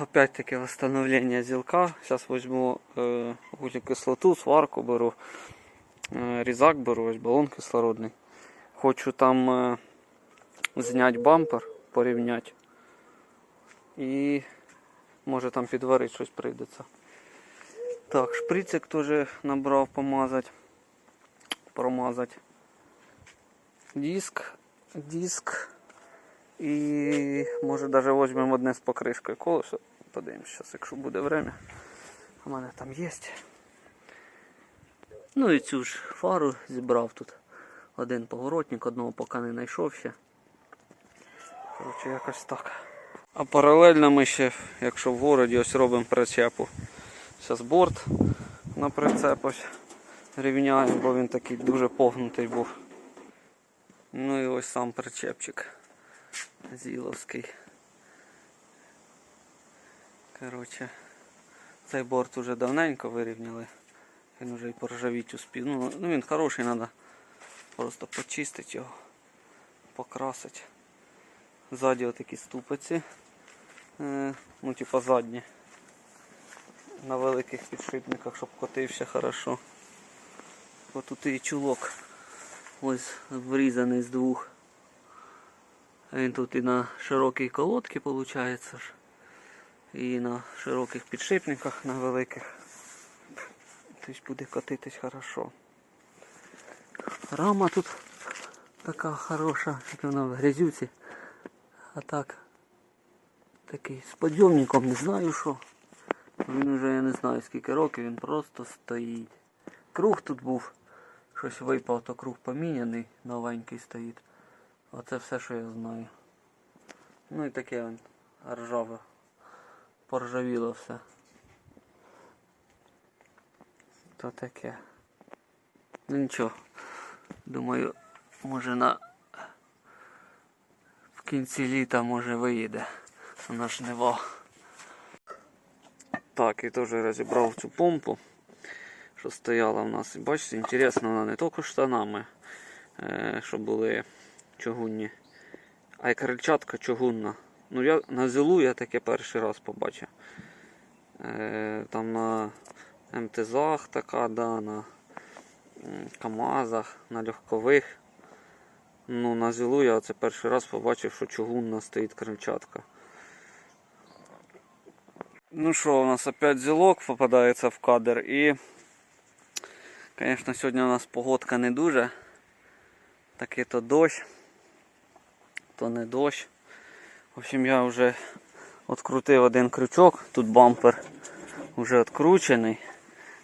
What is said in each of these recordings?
опять-таки восстановление зілка. Зараз візьму е, кислоту, сварку беру, е, різак беру, ось балон кислородний. Хочу там е, зняти бампер, порівняти. І може там підварити щось прийдеться. Так, шприцик теж набрав помазати, промазати. Диск, диск. І може навіть візьмемо одне з покришкою колеса. Подивимось зараз, якщо буде время. У мене там є. Ну і цю ж фару зібрав тут. Один поворотник, одного поки не знайшов ще. Коротше, якось так. А паралельно ми ще, якщо в городі, ось робимо прицепу. Зараз борт на прицеп ось рівняємо, бо він такий дуже погнутий був. Ну і ось сам причепчик. Зіловський. Коротше, цей борт уже давненько вирівняли. Він вже і поржавіть успів. Ну, ну він хороший, треба просто почистити його, покрасити. Ззаді отакі ступиці. Е, ну, типа задні. На великих підшипниках, щоб котився хорошо. Ось тут і чулок. Ось врізаний з двох. Він тут і на широкій колодці виходить. І на широких підшипниках, на великих. Тобто буде котитись хорошо. Рама тут така хороша, як вона в грязюці. А так такий з подйомником, не знаю що. Він вже я не знаю скільки років, він просто стоїть. Круг тут був. Щось випав, то круг поміняний, новенький стоїть. Оце все, що я знаю. Ну і таке он ржаве. Поржавіло все. То таке. Ну нічого. Думаю, може на в кінці літа може виїде на жниво. Так, і теж розібрав цю помпу, що стояла в нас. Бачите, інтересно, вона не тільки штанами, е, що були чугунні, а й крильчатка чугунна. Ну я на зилу я таке перший раз побачив. Е, там на МТЗах така, да, на КАМАЗах, на легкових. Ну, на зилу я це перший раз побачив, що чугунна стоїть крильчатка. Ну що, у нас опять зілок попадається в кадр і, звісно, сьогодні у нас погодка не дуже. Такий то дощ, то не дощ. В общем, я вже відкрутив один крючок, тут бампер вже відкручений.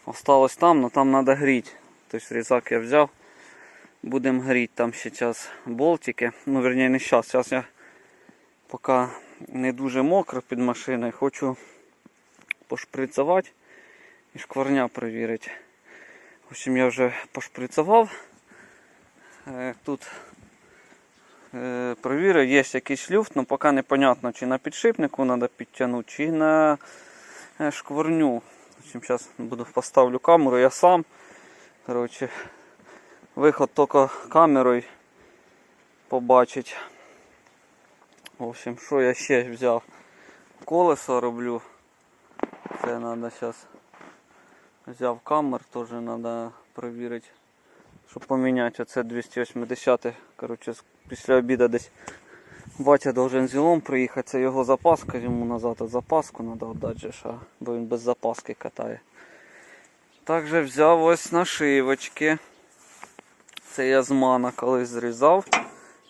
Осталось там, але там треба гріти. Тобто різак я взяв. Будемо гріти там ще час болтики. Ну, верніше, не зараз. Зараз я поки не дуже мокро під машиною, хочу пошприцувати і шкварня перевірити. В общем, я вже пошприцував. Е, Тут е, перевірив, є якийсь люфт, але поки не зрозуміло, чи на підшипнику треба підтягнути, чи на е, шкварню. Зараз буду поставлю камеру, я сам. Коротше, виход тільки камерою побачить. В общем, що я ще взяв? Колесо роблю. Це треба зараз взяв камер, теж треба перевірити, щоб поміняти оце 280 Коротше, після обіду десь батя должен зілом приїхати, це його запаска, йому назад запаску треба віддати, бо він без запаски катає. Також взяв ось нашивочки. Це я з мана колись зрізав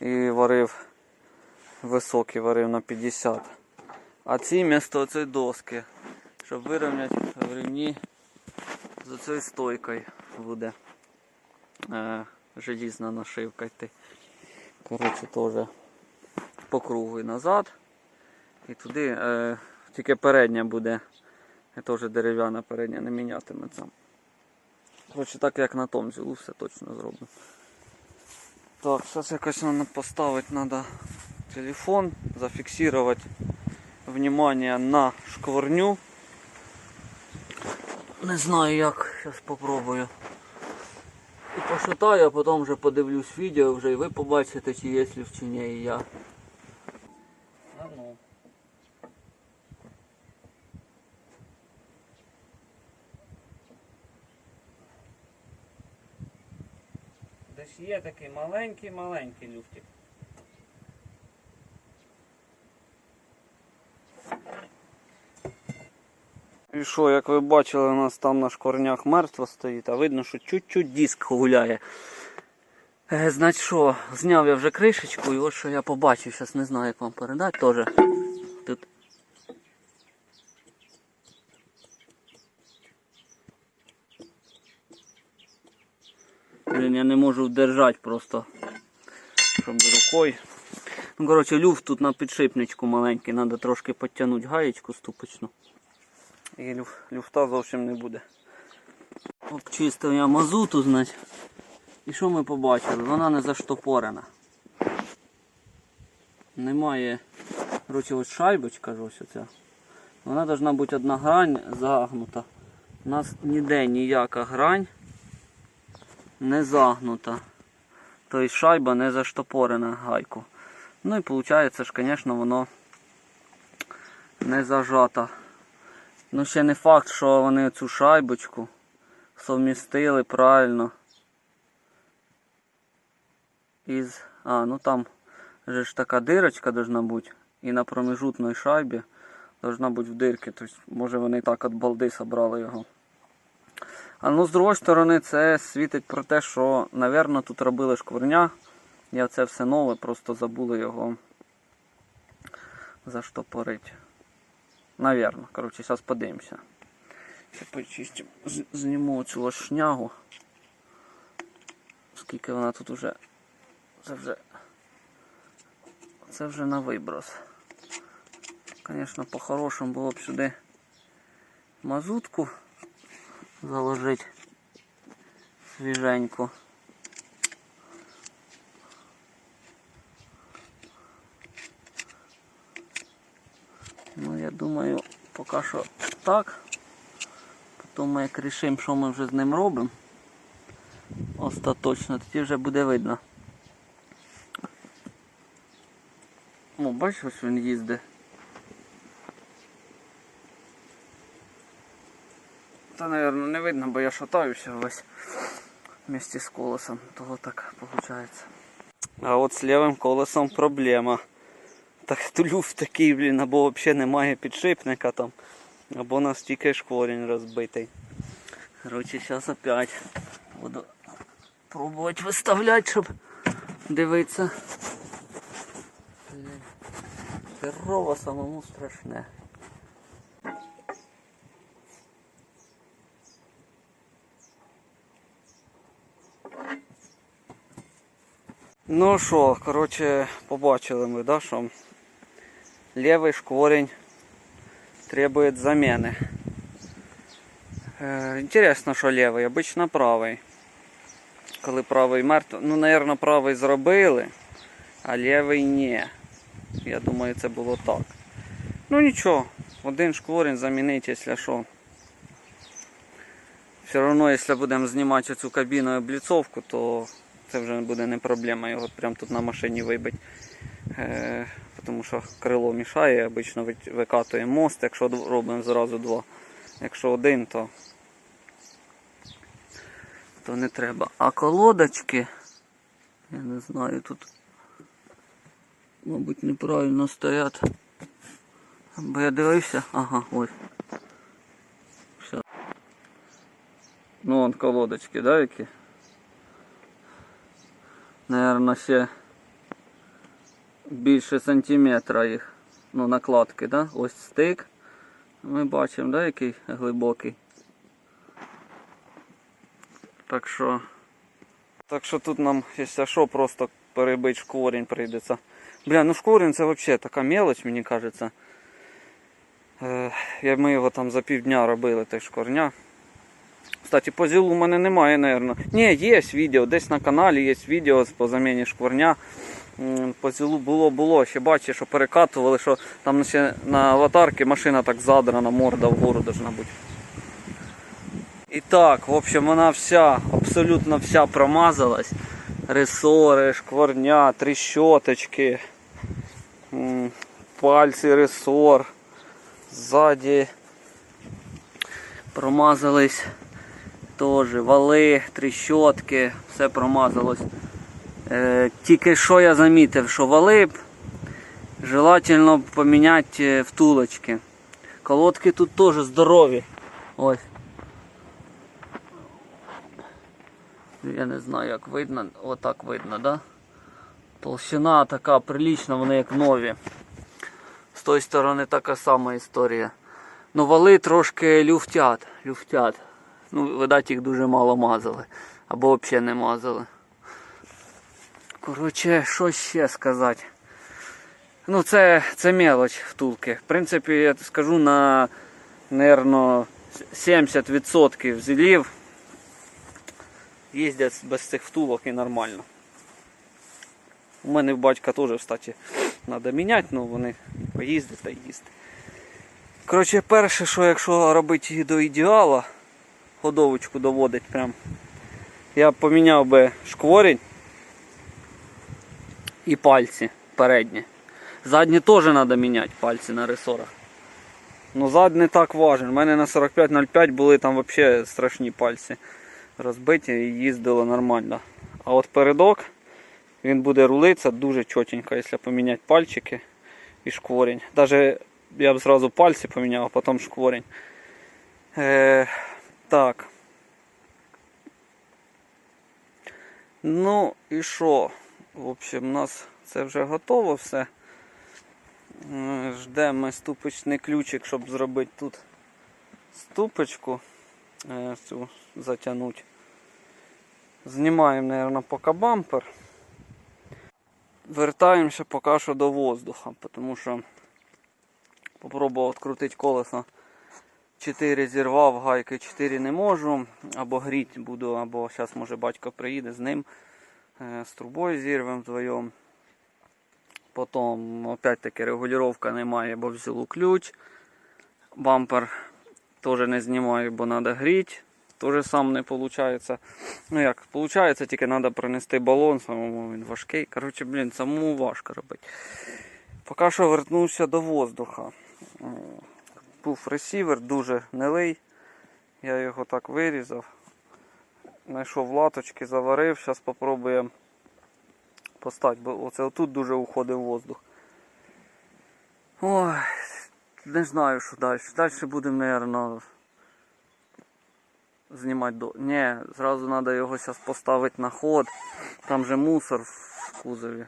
і варив високий, варив на 50. А ці місто цієї доски щоб вирівняти в рівні з цією стойкою буде е, желізна нашивка йти. Коротше, теж по кругу і назад. І туди е, тільки передня буде, теж дерев'яна передня не мінятиметься. Коротше, так як на тому зілу все точно зроблю. Так, зараз якось треба поставити треба телефон, зафіксувати внимание на шкварню. Не знаю як, зараз спробую. І пошитаю, а потім вже подивлюсь відео вже і ви побачите, чи є слів, чи ні, і я. А. Ну. Десь є такий маленький-маленький люфтик. Що, як ви бачили, у нас там на шкорнях мертво стоїть, а видно, що чуть-чуть диск гуляє. Е, значить що, зняв я вже кришечку і ось що я побачив, зараз не знаю, як вам передати теж. Тут Блін, я не можу вдержати просто, щоб рукою. Ну, коротше, люфт тут на підшипничку маленький, треба трошки підтягнути гаєчку ступочну. І люф, люфта зовсім не буде. Обчистив я мазуту, значить. І що ми побачили? Вона не заштопорена. Немає, коротше, ось шайбочка ось оця. Вона повинна бути одна грань загнута. У нас ніде ніяка грань не загнута. Тобто шайба не заштопорена гайку. Ну і виходить, звісно, воно не зажата. Ну ще не факт, що вони цю шайбочку совмістили правильно. Із... А, ну там же ж така дирочка должна бути. І на промежутної шайбі должна бути в дирці. Тобто, може вони так від балди собрали його. А ну з другої сторони це світить про те, що, напевно, тут робили шкварня. І це все нове, просто забули його заштопорити. Навірно. Коротше, зараз подивимося. Ще почистимо. Зніму цю ось шнягу. Скільки вона тут уже. Це вже. Це вже на виброс. Звісно, по-хорошому було б сюди мазутку заложити свіженьку. Ну, я думаю, поки що так. Потім ми як рішимо, що ми вже з ним робимо. Остаточно, тоді вже буде видно. О, бачиш, ось він їздить. Та, мабуть, не видно, бо я шатаюся весь вместе з колесом. Того так виходить. А от з лівим колесом проблема. Так люфт такий, блін, або взагалі немає підшипника там, або настільки шкворень розбитий. Коротше, зараз опять буду пробувати виставляти, щоб дивитися. Херово самому страшне. Ну що, коротше, побачили ми, да, що лівий шкворень требує заміни. Е, інтересно, що лівий, обично правий. Коли правий мертвий, ну, мабуть, правий зробили, а лівий ні. Я думаю, це було так. Ну нічого, один шкворень замінити, якщо що. Все одно, якщо будемо знімати цю кабіну обліцовку, то це вже буде не проблема його прямо тут на машині вибити. Тому що крило мішає, обично викатує мост, якщо робимо зразу два. Якщо один, то, то не треба. А колодочки, я не знаю, тут, мабуть, неправильно стоять. Бо я дивився, ага, ось. Все. Ну вон колодочки, да, які? Наверно, ще більше сантиметра їх. Ну, накладки, да? Ось стик. Ми бачимо, да, який глибокий. Так що. Так що тут нам, якщо що, просто перебити шкворень прийдеться. Бля, ну шкворень це взагалі така мелоч, мені кажеться. Е, ми його там за півдня робили, той шкорня. Кстати, по зілу у мене немає, наверное. Ні, є відео, десь на каналі є відео по заміні шкварня. По зілу було, було. Ще бачиш, що перекатували, що там ще на аватарці машина так задрана, морда вгору должна бути. І так, в общем, вона вся, абсолютно вся промазалась. Ресори, шкварня, тріщоточки, пальці ресор, ззаді промазались Теж вали, тріщотки, все промазалось. Е, тільки що я замітив, що вали б желательно поміняти е, втулочки. Колодки тут теж здорові. Ось. Я не знаю, як видно. Отак видно, да? Толщина така прилічна, вони як нові. З тої сторони така сама історія. Ну вали трошки люфтять. люфтять. Ну, видать, їх дуже мало мазали. Або взагалі не мазали. Коротше, що ще сказати? Ну, це, це мелоч втулки. В принципі, я скажу на, наверно, 70% зілів їздять без цих втулок і нормально. У мене в батька теж, кстати, треба міняти, але вони поїздять та їздять. Коротше, перше, що якщо робити її до ідеала, ходовочку доводить прям, я б поміняв би шкворінь і пальці передні. Задні теж треба міняти пальці на ресорах. Ну зад не так важен. У мене на 45.05 були там взагалі страшні пальці розбиті і їздило нормально. А от передок він буде рулитися дуже чотенько, якщо поміняти пальчики і шкворень. Даже я б зразу пальці поміняв, а потім шкворень. Е, так. Ну і що? В общем, у нас це вже готово все. Е, Ждемо ступочний ключик, щоб зробити тут ступочку е, цю затягнути. Знімаємо, мабуть, поки бампер. Вертаємося поки що до воздуха, тому що попробував відкрутити колесо. 4 зірвав, гайки 4 не можу. Або гріти буду, або зараз може батько приїде з ним. Е, З трубою зірвемо вдвоєм. Потім опять-таки регулювання немає, бо взяло ключ. Бампер теж не знімаю, бо треба гріти. Теж сам не виходить. Ну як, виходить, тільки треба принести балон, самому він важкий. Коротше, блін, самому важко робити. Поки що вернувся до воздуха. Був ресівер дуже гнилий. Я його так вирізав. Знайшов латочки, заварив. Зараз спробуємо поставити, бо оце отут дуже уходив воздух. Ой, не знаю, що далі. Далі будемо, мабуть, знімати до. Ні, зразу треба його зараз поставити на ход. Там же мусор в кузові.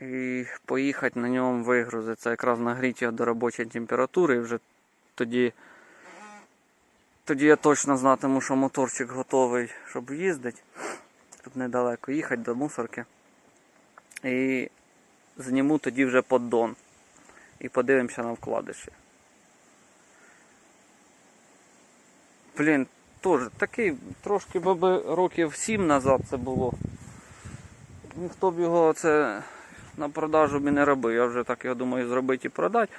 І поїхати на ньому вигрузиться. Якраз нагріти його до робочої температури і вже тоді. Тоді я точно знатиму, що моторчик готовий, щоб їздити. Тут недалеко їхати до мусорки. І зніму тоді вже поддон. І подивимося на вкладиші. Блін, теж такий трошки би років 7 назад це було. Ніхто б його це на продажу б і не робив. Я вже так його думаю зробити і продати,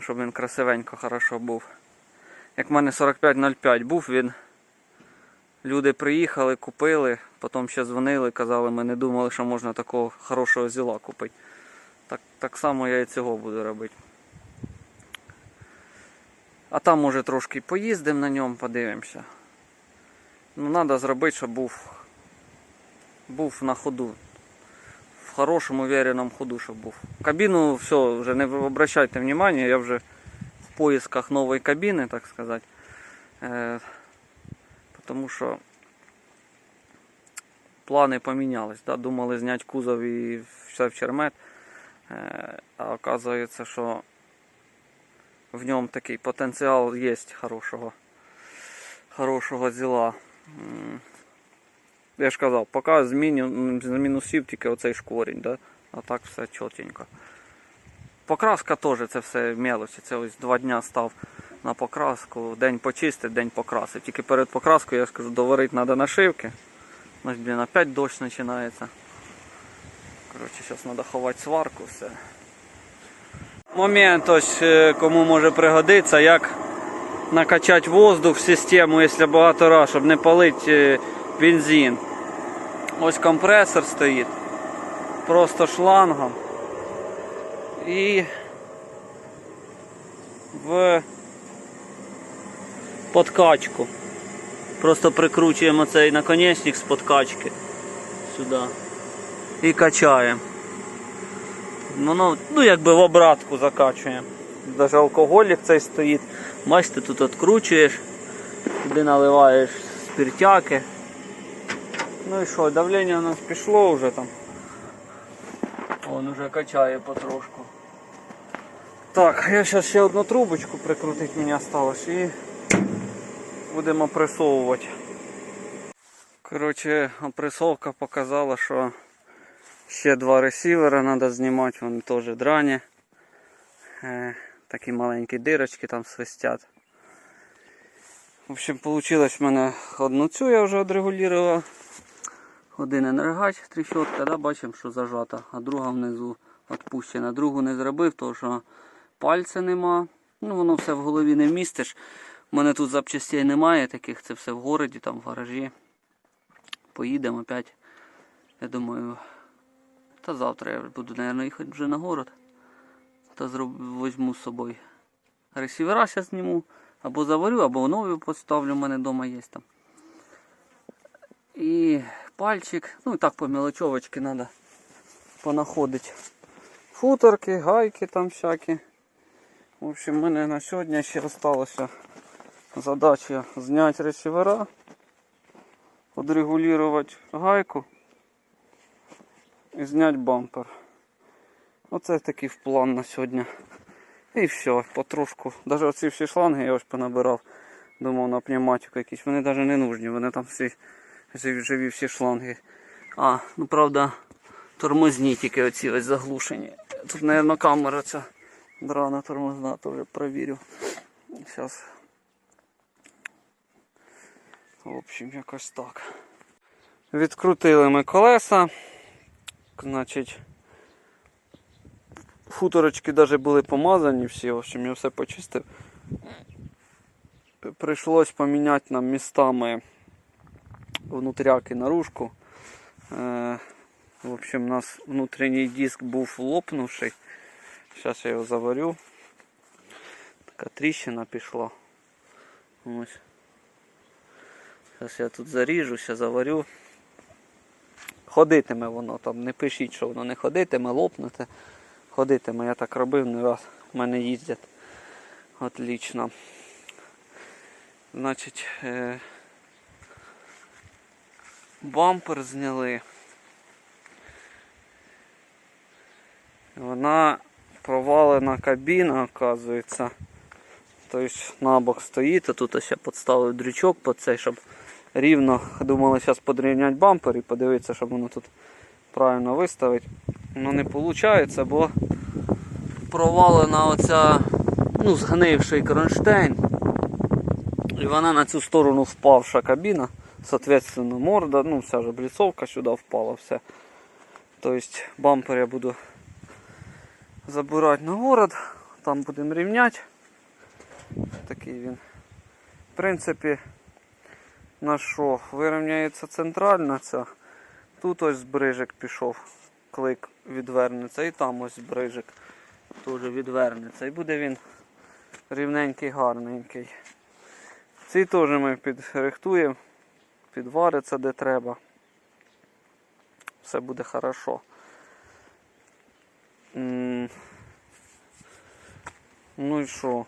щоб він красивенько хорошо був. Як в мене 4505 був, він. Люди приїхали, купили, потім ще дзвонили, казали, ми не думали, що можна такого хорошого зіла купити. Так, так само я і цього буду робити. А там може трошки поїздимо на ньому, подивимося. Ну, треба зробити, щоб був, був на ходу. В хорошому, увереному ходу, щоб був. Кабіну, все, вже не обращайте внимания, я вже поисках нової кабіни, так сказати. Е, тому що плани помінялись. Да? Думали зняти кузов і все в чермет. А оказується, що в ньому такий потенціал є хорошого, хорошого зіла. Я ж казав, поки з, мінусів тільки оцей шкворінь, да? а так все чотенько. Покраска теж це все мелочі. Це ось два дня став на покраску. День почистив, день покрасив. Тільки перед покраскою я скажу, доварити треба нашивки. Ось, блін, опять дощ починається. Коротше, зараз треба ховати сварку, все. Момент ось е, кому може пригодитися, як накачати воздух в систему, якщо багато раз, щоб не палити е, бензин. Ось компресор стоїть. Просто шлангом. І в подкачку. Просто прикручуємо цей наконечник з подкачки сюди і качаємо. Воно, ну якби в обратку закачуємо. Навіть алкоголік цей стоїть. Бачите, тут відкручуєш, туди наливаєш спиртяки. Ну і що, давлення у нас пішло вже там. Он уже качає потрошку. Так, я зараз ще одну трубочку прикрутити мені осталось і будемо опресовувати. Коротше, опресовка показала, що ще два ресівера треба знімати, вони теж драні. Е, такі маленькі дирочки там свистять. В общем, вийшло в мене одну цю я вже відрегулював. Один енергач, тріщотка, да, бачимо, що зажата, а друга внизу відпущена. Другу не зробив, тому що пальця нема. Ну, воно все в голові не вмістиш. У мене тут запчастей немає таких, це все в городі, там в гаражі. Поїдемо опять. Я думаю, та завтра я буду, мабуть, їхати вже на город. Та зроб... візьму з собою. Ресівера зараз зніму. Або заварю, або нові поставлю, у мене вдома є там. І пальчик, ну і так по мелочовочки треба понаходити. Футерки, гайки там всякі. В общем, в мене на сьогодні ще залишилася задача зняти ресівера, відрегулювати гайку і зняти бампер. Оце такий план на сьогодні. І все, потрошку. Навіть оці всі шланги я ось понабирав. Думав на пневматику якісь. Вони навіть не нужні, вони там всі живі, всі шланги. А, ну правда, тормозні тільки оці ось заглушені. Тут, мабуть, камера ця драна тормозна, теж провірю. Зараз. В общем, якось так. Відкрутили ми колеса. Значить, футорочки навіть були помазані всі, в общем, я все почистив. Прийшлось поміняти нам містами внутряки наружку. Е, в общем, у нас внутрішній диск був лопнувший. Зараз я його заварю. Така тріщина пішла. Ось. Зараз я тут заріжуся, заварю. Ходитиме воно там, не пишіть, що воно не ходитиме, лопнуте. Ходитиме, я так робив, не раз в мене їздять. Отлично. Значить, е, бампер зняли. Вона провалена кабіна, оказується. Тобто на бок стоїть, а тут ще підставив дрючок під цей, щоб рівно думали зараз подрівняти бампер і подивитися, щоб воно тут правильно виставити. Ну не виходить, бо провалена оця ну, згнивший кронштейн. І вона на цю сторону впавша кабіна. Соответственно, морда, ну вся ж облицовка сюди впала, все. Тобто бампер я буду забирати на город, там будемо рівняти. Такий він. В принципі, на що? Вирівняється центральна ця. Тут ось брижик пішов, клик відвернеться, і там ось брижик теж відвернеться. І буде він рівненький, гарненький. Ці теж ми підрихтуємо, підвариться де треба. Все буде хорошо. Ну і що?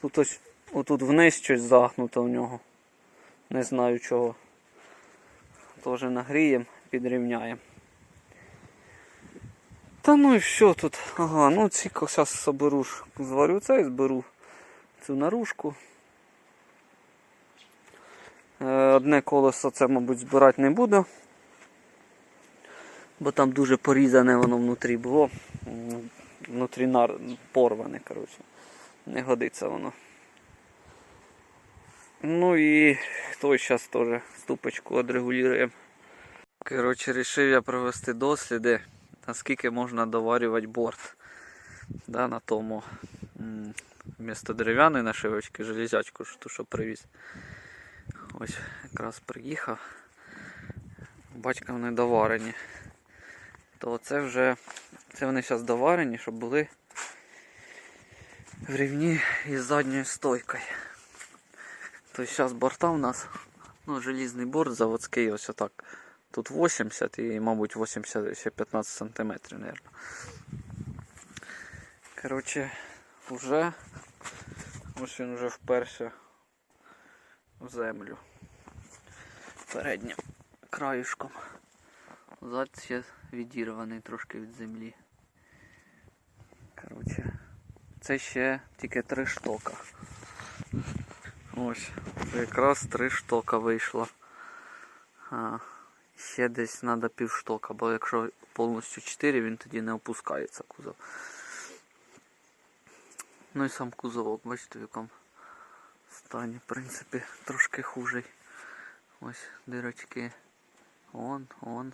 Тут ось отут вниз щось загнуто в нього. Не знаю чого. Теж нагріємо, підрівняємо. Та ну і що тут? Ага, ну ці зараз соберу, зварю це і зберу цю наружку. Е, Одне колесо це, мабуть, збирати не буду. Бо там дуже порізане воно внутрі було. Внутрі нар... порване, коротше. Не годиться воно. Ну і той зараз теж ступочку відрегулюємо. Коротше, вирішив я провести досліди, наскільки можна доварювати борт. Да, на тому вмісто дерев'яної нашивочки, железячку, що привіз. Ось якраз приїхав. Бачка вони доварені. То це вже це вони зараз доварені, щоб були в рівні із задньою стойкою. То зараз борта у нас, ну, желізний борт заводський, ось отак. Тут 80 і, мабуть, 80 ще 15 сантиметрів, мабуть. Коротше, вже ось він вже вперше в землю. Переднім краюшком. Зад ще відірваний трошки від землі. Коротше, це ще тільки три штока. Ось, якраз три штока вийшло. А, ще десь треба півштока, бо якщо повністю 4, він тоді не опускається кузов. Ну і сам кузовок, бачите, в якому стані, в принципі, трошки хужий. Ось дирочки. Он, он.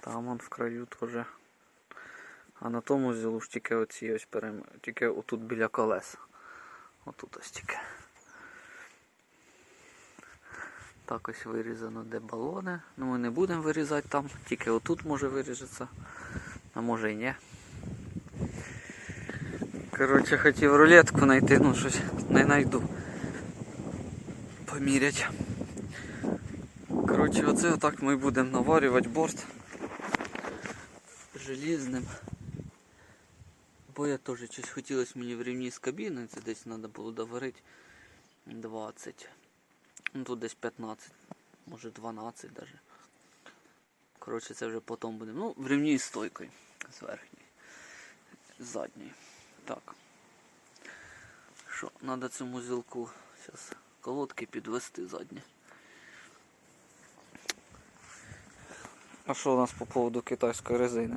Там он в краю теж. А на тому зілу ж тільки оці ось перем... тільки отут біля колес. Отут ось тільки. Так ось вирізано де балони. Ну ми не будемо вирізати там, тільки отут може виріжеться, а може і ні. Коротше, хотів рулетку знайти, ну щось не знайду. Помірять. Коротше, оце отак ми будемо наварювати борт желізним. Бо я теж щось хотілося мені в рівні з кабіною, це десь треба було доварити 20. Ну тут десь 15, може 12 навіть. Коротше, це вже потім будемо. Ну, в рівні з стойкою з верхньої. З задньої. Так. Що, треба цьому зілку зараз колодки підвести задні. А що у нас по поводу китайської резини?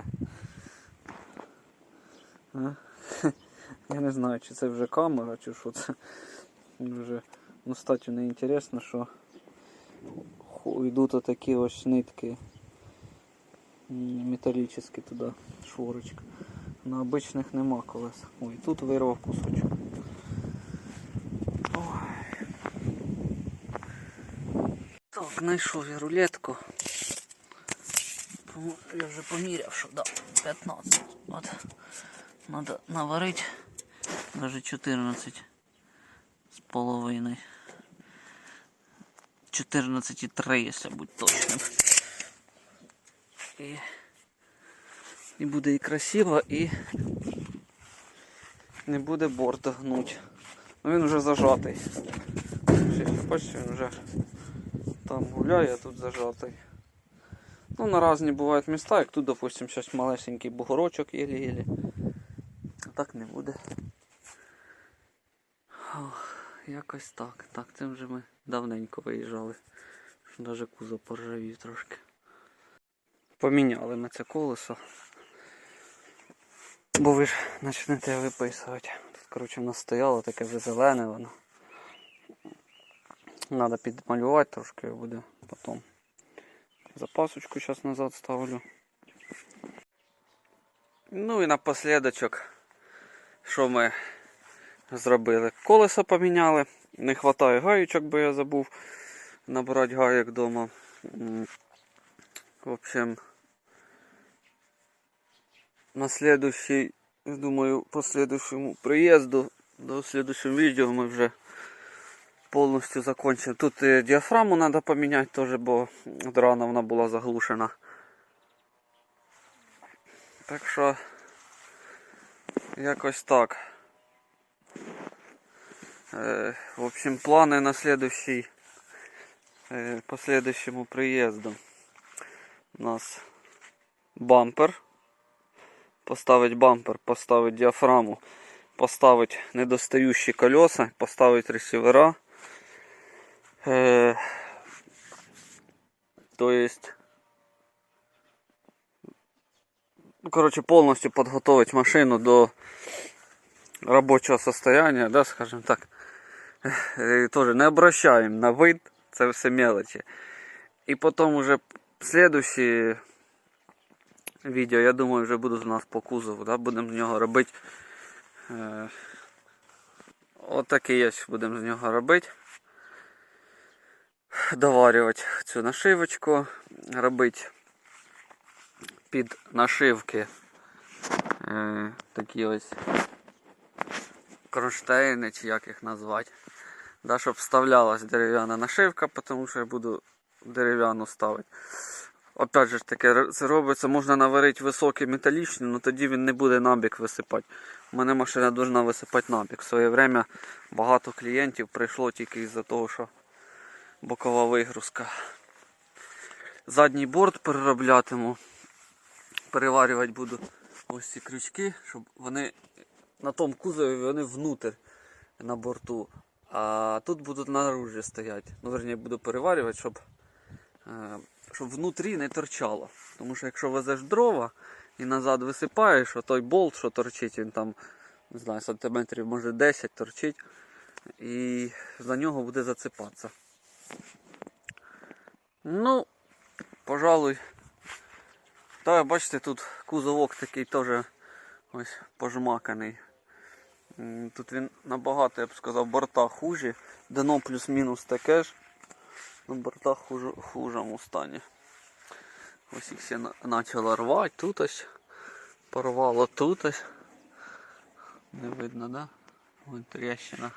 Я не знаю, чи це вже камера, чи що це. Вже ну, статтю не інтересно, що йдуть отакі ось нитки металічні туди, шворочка. На обичних нема колес. Ой, тут вирвав кусочок. Ой. Так, знайшов я рулетку. Я вже поміряв, що да, 15. От. Надо наварити навіть 14 з половиною. 14,3, якщо бути точним. І, і буде і красиво, і не буде борт гнуть. Ну він вже зажатий. Бачите, він вже там гуляє, а тут зажатий. Ну, на різні бувають міста, як тут, допустим, щось малесенький бугорочок єлі-єлі. А так не буде. Ох, якось так. Так, цим вже ми давненько виїжджали. Навіть кузов поржавів трошки. Поміняли ми це колесо. Бо ви ж почнете виписувати. Тут, коротше, в нас стояло таке вже зелене воно. Надо підмалювати трошки буде потім. Запасочку зараз назад ставлю. Ну і напослідочок, що ми зробили? Колесо поміняли. Не вистачає гаючок, бо я забув набрати гаєк вдома. В общем, на следующий, думаю, по следующему приїзду, до следующего відео ми вже повністю закончимо. Тут і діафраму треба поміняти теж, бо от рано вона була заглушена. Так що якось так. Е, в общем, плани на следующий, е, по следующему приїзду. У нас бампер. Поставить бампер, поставить діафраму, поставить недостающі колеса, поставить ресивера. Е, то есть, ну, короче, полностью подготовить машину до рабочего состояния, да, скажем так. Е, Тоже не обращаем на вид, це все мелочи. І потім уже следующие відео, я думаю, вже будуть у нас по кузову, да, будемо з нього робити. Е, Отакий ось будемо з нього робити. доварювати цю нашивочку, робити під нашивки е, такі ось кронштейни, чи як їх назвати. Да, щоб вставлялась дерев'яна нашивка, тому що я буду дерев'яну ставити. Опять же ж таке, це робиться, можна наварити високий металічний, але тоді він не буде набік висипати. У мене машина повинна висипати набік. В своє время багато клієнтів прийшло тільки із-за того, що бокова вигрузка. Задній борт перероблятиму. Переварювати буду ось ці крючки, щоб вони на тому кузові вони внутрь на борту. А тут будуть наружі стояти. Ну, верні, буду переварювати, щоб, е, щоб внутрі не торчало. Тому що якщо везеш дрова і назад висипаєш, то той болт, що торчить, він там, не знаю, сантиметрів може 10 торчить, і за нього буде зацепатися. Ну, пожалуй. Та бачите, тут кузовок такий теж ось пожмаканий. Тут він набагато, я б сказав, борта хужі. Дно плюс-мінус таке ж. На бортах хуже, хужому стані. Ось їх все почало рвати. Тут ось порвало тут ось. Не видно, да? Вон тріщина.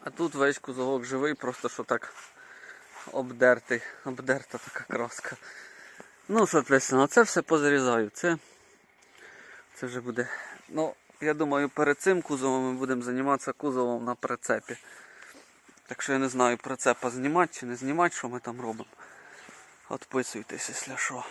А тут весь кузовок живий, просто що так обдертий, обдерта така краска. Ну, соответственно, це все позарізаю. Це, це вже буде. Ну, я думаю, перед цим кузовом ми будемо займатися кузовом на прицепі. Так що я не знаю, прицепа знімати чи не знімати, що ми там робимо. Отписуйтесь, якщо що.